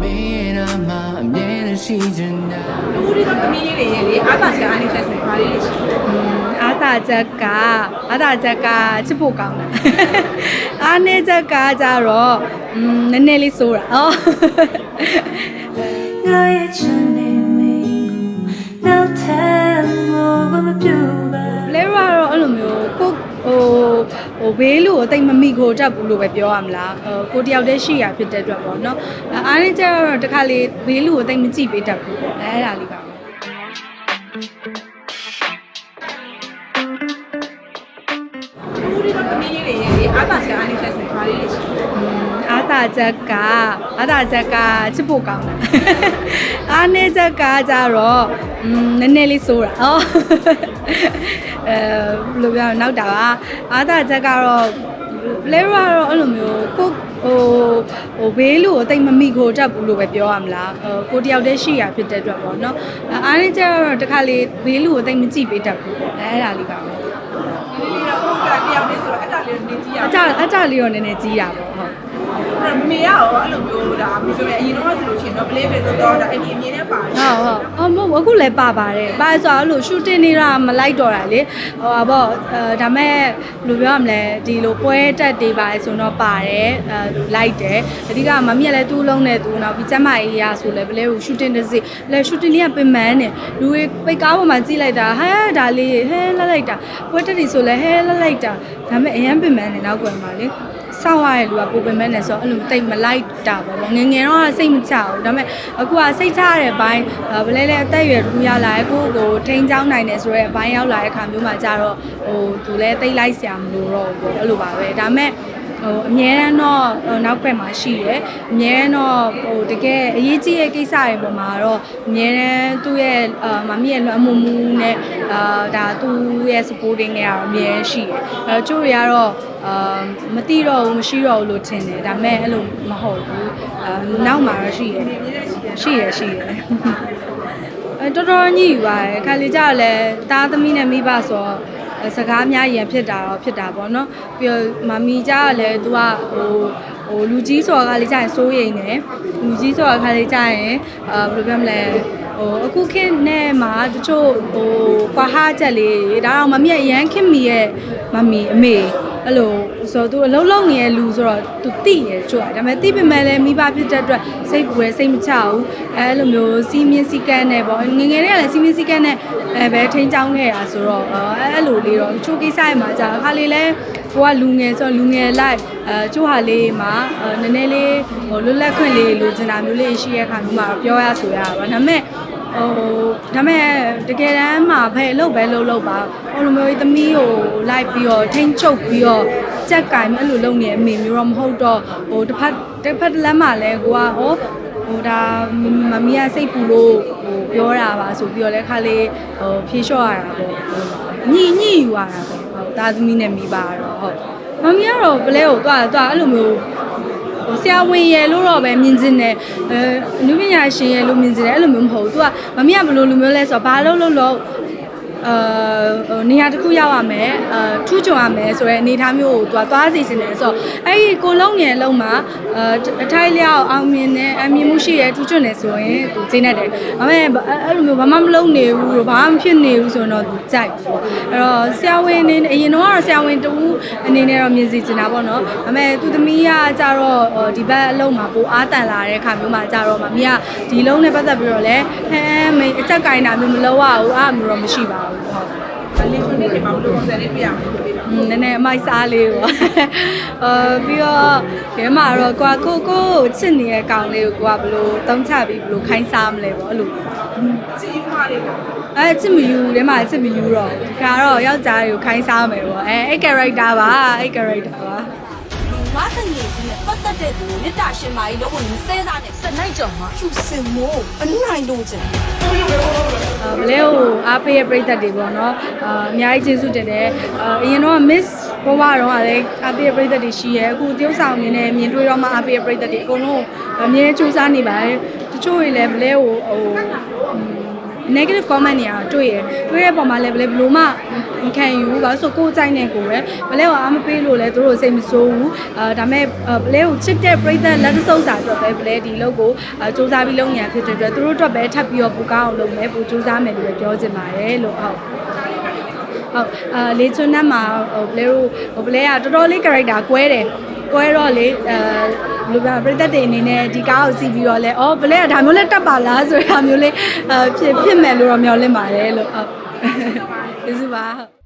မင်းနာမအမြဲတမ်းရှိချင်တာဦးဒီတော့သမီးလေးတွေရဲ့လေအားသာချက်အားနေချက်ဆိုဘာလေးတွေရှိလဲအားသာချက်ကအားသာချက်ကချစ်ဖို့ကောင်းတာအားနေချက်ကကြတော့อืมနည်းနည်းလေးစိုးတာဩငါရဲ့ချမ်းနေမင်းကိုနောက်ထပ်မမပြူ ဘေးလူကိုတိတ်မမိခိုတတ်ဘူးလို့ပဲပြောရမလားဟိုကိုတယောက်တည်းရှိရဖြစ်တဲ့အတွက်ပေါ့နော်အားနေချက်ကတော့တခါလေဘေးလူကိုတိတ်မကြည့်ပေးတတ်ဘူးပေါ့အဲ့ဒါလေးပါ သမီးလေးတွေရဲ့လေအားသာချက်အားနေချက်ဆိုဘာလေးတွေရှိလဲအားသာချက်ကအားသာချက်ကချစ်ဖို့ကောင်းတာအားနေချက်ကကြတော့อืมနည်းနည်းလေးစိုးတာဩအဲဘယ်လိုပြောရလဲနောက်တာပါအားသာချက်ကတော့လဲရတော့အဲ့လိုမျိုးကိုဟိုဟိုဘေးလူကိုတိတ်မမိခိုတတ်ဘူးလို့ပဲပြောရမလားဟိုကိုတယောက်တည်းရှိရဖြစ်တဲ့အတွက်ပေါ့နော်အားနေချက်ကတော့တခါလေဘေးလူကိုတိတ်မကြည့်ပေးတတ်ဘူးပေါ့အဲ့ဒါလေးပါပဲ ဒီလေးတော့ကိုယ်ကတယောက် လေးဆိုတော့အတက်လေးနေကြည့်ရအအောင်ကြအကြလေးတော့နည်းနည်းကြီးတာပေါ့ဟုတ် အဲ့မမေရရောအဲ့လိုမျိုးဒါမဆိုရင်အရင်တော့ဆိုလို့ရှိရင်တော့ play ပဲတော့တော့ဒါအမြင်အမြင်နဲ့ပါတယ်ဟုတ်ဟုတ်အော်မဟုတ်ဘူးအခုလည်းပါပါတယ်ပါဆိုတော့အဲ့လို shooting နေတာမလိုက်တော့တာလေဟိုပါပေါ့အဲဒါမဲ့ဘယ်လိုပြောရမလဲဒီလိုပွဲတက်တွေပါဆိုတော့ပါတယ်အဲလိုက်တယ်အဓိကမမီးကလည်းသူ့လုံးနဲ့သူနောက်ပြီးကျမအေးရဆိုလည်းဘလဲကို shooting တစ်စီလဲ shooting လေးကပင်မန်းနေလူတွေပိတ်ကားပေါ်မှာကြည့်လိုက်တာဟဲဒါလေးဟဲလှလိုက်တာပွဲတက်တွေဆိုလည်းဟဲလှလိုက်တာဒါမဲ့အရန်ပင်မန်းနေနောက်ကွယ်မှာလေ စောက်ရတဲ့လူကပုံပင်မဲ့နေဆိုတော့အဲ့လိုတိတ်မလိုက်တာပေါ့ပေါ့ငယ်ငယ်တော့စိတ်မချဘူးဒါပေမဲ့အခုကစိတ်ချရတဲ့ဘိုင်းဘလဲလဲအသက်အရွယ်တစ်ခုရောက်လာတဲ့ကိုယ့်ကိုထိန်းချောင်းနိုင်တယ်ဆိုတော့ဘိုင်းရောက်လာတဲ့ခါမျိုးမှာကြတော့ဟိုသူလဲတိတ်လိုက်ဆရာမလို့တော့ဘူးပေါ့အဲ့လိုပါပဲဒါပေမဲ့ ဟိုအမြဲတမ်းတော့ဟိုနောက်ဘက်မှာရှိရယ်အမြဲတမ်းတော့ဟိုတကယ်အရေးကြီးတဲ့ကိစ္စတွေပေါ်မှာတော့အမြဲတမ်းသူ့ရဲ့အာမမီးရဲ့လွမ်းမှုမှုနဲ့အာဒါသူ့ရဲ့ supporting တွေကတော့အမြဲရှိရယ်အဲတော့ကျိုးတွေကတော့အာမတိတော့ဘူးမရှိတော့ဘူးလို့ထင်တယ်ဒါပေမဲ့အဲ့လိုမဟုတ်ဘူးအာနောက်မှာတော့ရှိရယ်ရှိရယ်ရှိရယ်အဲတော်တော်ညှိယူပါတယ်ခါလေကြတော့လဲတားသမီးနဲ့မိဘဆိုတော့အဲ စကားများရန်ဖြစ်တာတော့ဖြစ်တာပေါ့နော်ပြီးတော့မမီကြကလည်းသူကဟိုဟိုလူကြီးဆိုတာကလည်းကြာရင်စိုးရိမ်တယ်လူကြီးဆိုတာခါလေးကြာရင်အာဘယ်လိုပြောမလဲ ဟိုအခုခေတ်နဲ့မှာတချို့ဟိုကွာဟာချက်လေးဒါတော့မမီရဲ့ရန်ခင်မီရဲ့မမီအမေအဲ့လိုဆိုတော့သူအလုံးလုံးနေတဲ့လူဆိုတော့သူတိတယ်တချို့ကဒါပေမဲ့တိပင်မဲ့လည်းမိဘဖြစ်တဲ့အတွက်စိတ်ပူရယ်စိတ်မချဘူးအဲအဲ့လိုမျိုးစီးမြင့်စီကန်းနဲ့ပေါ့ငယ်ငယ်လေးကလည်းစီးမြင့်စီကန်းနဲ့အဲပဲထိန်းချောင်းခဲ့တာဆိုတော့အဲအဲ့လိုလေးတော့တချို့ကိစ္စတွေမှာကြာအခါလေးလဲ ကိုကလူငယ်ဆိုတော့လူငယ်လိုက်အဲချို့ဟာလေးမှာအဲနည်းနည်းလေးဟိုလွတ်လပ်ခွင့်လေးလိုချင်တာမျိုးလေးရှိရဲ့အခါမျိုးမှာတော့ပြောရဆိုရတာပါဒါပေမဲ့ဟိုဒါမဲ့တကယ်တမ်းမှာဖဲလို့ပဲလို့လို့ပါဟိုလိုမျိုးသမီးကိုလိုက်ပြီးတော့ထိန်းချုပ်ပြီးတော့ကြက်ကင်အဲ့လိုလုပ်နေအမေမျိုးတော့မဟုတ်တော့ဟိုတစ်ဖက်တစ်ဖက်တစ်လမ်းမှာလဲကိုကဟောဟိုဒါမမီးကစိတ်ပူလို့ဟိုပြောတာပါဆိုပြီးတော့လဲခါလေးဟိုဖြေလျှော့ရတာပေါ့ညှိညှိယူရတာပေါ့ဟုတ်သားသမီးနဲ့မိပါတော့ ဟုတ်မမီးကတော့ပလဲကိုတွားတွားအဲ့လိုမျိုးဟိုဆရာဝန်ရယ်လို့တော့ပဲမြင်ကျင်တယ်အဲအနုပညာရှင်ရယ်လို့မြင်ကျင်တယ်အဲ့လိုမျိုးမဟုတ်ဘူး तू ကမမီးကဘယ်လိုလူမျိုးလဲဆိုတော့ဘာလို့လို့လို့ အာနေရာတစ်ခုရောက်ရမယ်အာထူးချွန်ရမယ်ဆိုရဲအနေအထားမျိုးကိုသူကသွားစီစဉ်တယ်ဆိုတော့အဲ့ဒီကိုလုံးငယ်လုံးမှာအာအထိုက်လျောက်အောင်မြင်တယ်အမြင်မှုရှိရဲထူးချွန်တယ်ဆိုရင်သူဈေးနဲ့တယ်ဒါပေမဲ့အဲ့လိုမျိုးဘာမှမလုပ်နေဘူးတော့ဘာမှမဖြစ်နေဘူးဆိုတော့သူကြိုက်အဲ့တော့ဆရာဝန်အနေနဲ့အရင်တော့ကတော့ဆရာဝန်တူအနေနဲ့တော့မြင်စီချင်တာပေါ့နော်ဒါပေမဲ့သူသမီးကကြတော့ဒီဘက်အလုံးမှာပိုအားတန်လာတဲ့ခါမျိုးမှာကြတော့မမီးကဒီလုံးနဲ့ပတ်သက်ပြီးတော့လဲဟဲမင်း က်ကင်တာမျိုးမလုပ်ရဘူးအားမျိုးတော့မရှိပါဘူးဟုတ်လီချုံနေဒီမှာဘယ်လိုပုံစံလေးပြရမလဲပြပါอืมနည်းနည်းအမိုက်စားလေးပေါ့အာပြီးတော့ဒီမှာတော့ကိုကကိုကိုကိုချစ်နေတဲ့ကောင်လေးကိုကိုကဘယ်လိုတုံးချပြီးဘယ်လိုခိုင်းစားမလဲပေါ့အဲ့လိုကြည့်မှလေးပေါ့အဲချစ်မယူထဲမှာချစ်မယူတော့ဘူးဒါကတော့ယောက်ျားတွေကိုခိုင်းစားမယ်ပေါ့အဲအဲ့ character ပါအဲ့ character ပါ ငါတငယ်ကြီးနဲ့ပတ်သက်တဲ့သူကိုမေတ္တာရှင်မာကြီးလို့ဝင်စဲစားနဲ့တနိုင်ကြော်မှာဖြူစင်မိုးအနိုင်လို့ချင်အာမလဲကိုအားပေးရပြိသက်တွေပေါ့နော်အာအများကြီးကျေးဇူးတင်တယ်အာအရင်တော့ miss ဘဝတော့ကလည်းအားပေးရပြိသက်တွေရှိရဲအခုတယောက်ဆောင်အနေနဲ့မြင်တွေ့တော့မှအားပေးရပြိသက်တွေအကုန်လုံးအမြဲစူးစမ်းနေပါတယ်တချို့တွေလည်းမလဲကိုဟို negative comment တွေကတော့တွေ့ရတွေ့ရပုံမှာလည်းဘယ်လိုမှမခံယူဘူးဘာလို့ဆိုကိုယ်ကြိုက်နေကိုပဲဘလဲကိုအားမပေးလို့လဲသူတို့စိတ်မဆိုးဘူးအဲဒါမဲ့ဘလဲကိုချစ်တဲ့ပြိသက်လက်စုပ်စာအတွက်ပဲဘလဲဒီလောက်ကိုစူးစမ်းပြီးလုပ်နေရဖြစ်တဲ့အတွက်သူတို့အတွက်ပဲထပ်ပြီးတော့ပူကောင်းအောင်လုပ်မယ်ပူစူးစမ်းမယ်လို့ပဲပြောချင်ပါတယ်လို့ဟုတ်ဟုတ်အာလေချွန်းနဲ့မှာဟိုဘလဲတို့ဟိုဘလဲကတော်တော်လေး character ကွဲတယ်ကွဲတော့လေအဲ လူပြပြသက်တွေအနေနဲ့ဒီကားကိုစီးပြီးတော့လဲအော်ဘလဲကဒါမျိုးလဲတက်ပါလားဆိုတာမျိုးလေးအဖြစ်ဖြစ်မယ်လို့တော့မျှော်လင့်ပါတယ်လို့ဟုတ်ကျေးဇူးပါဟုတ်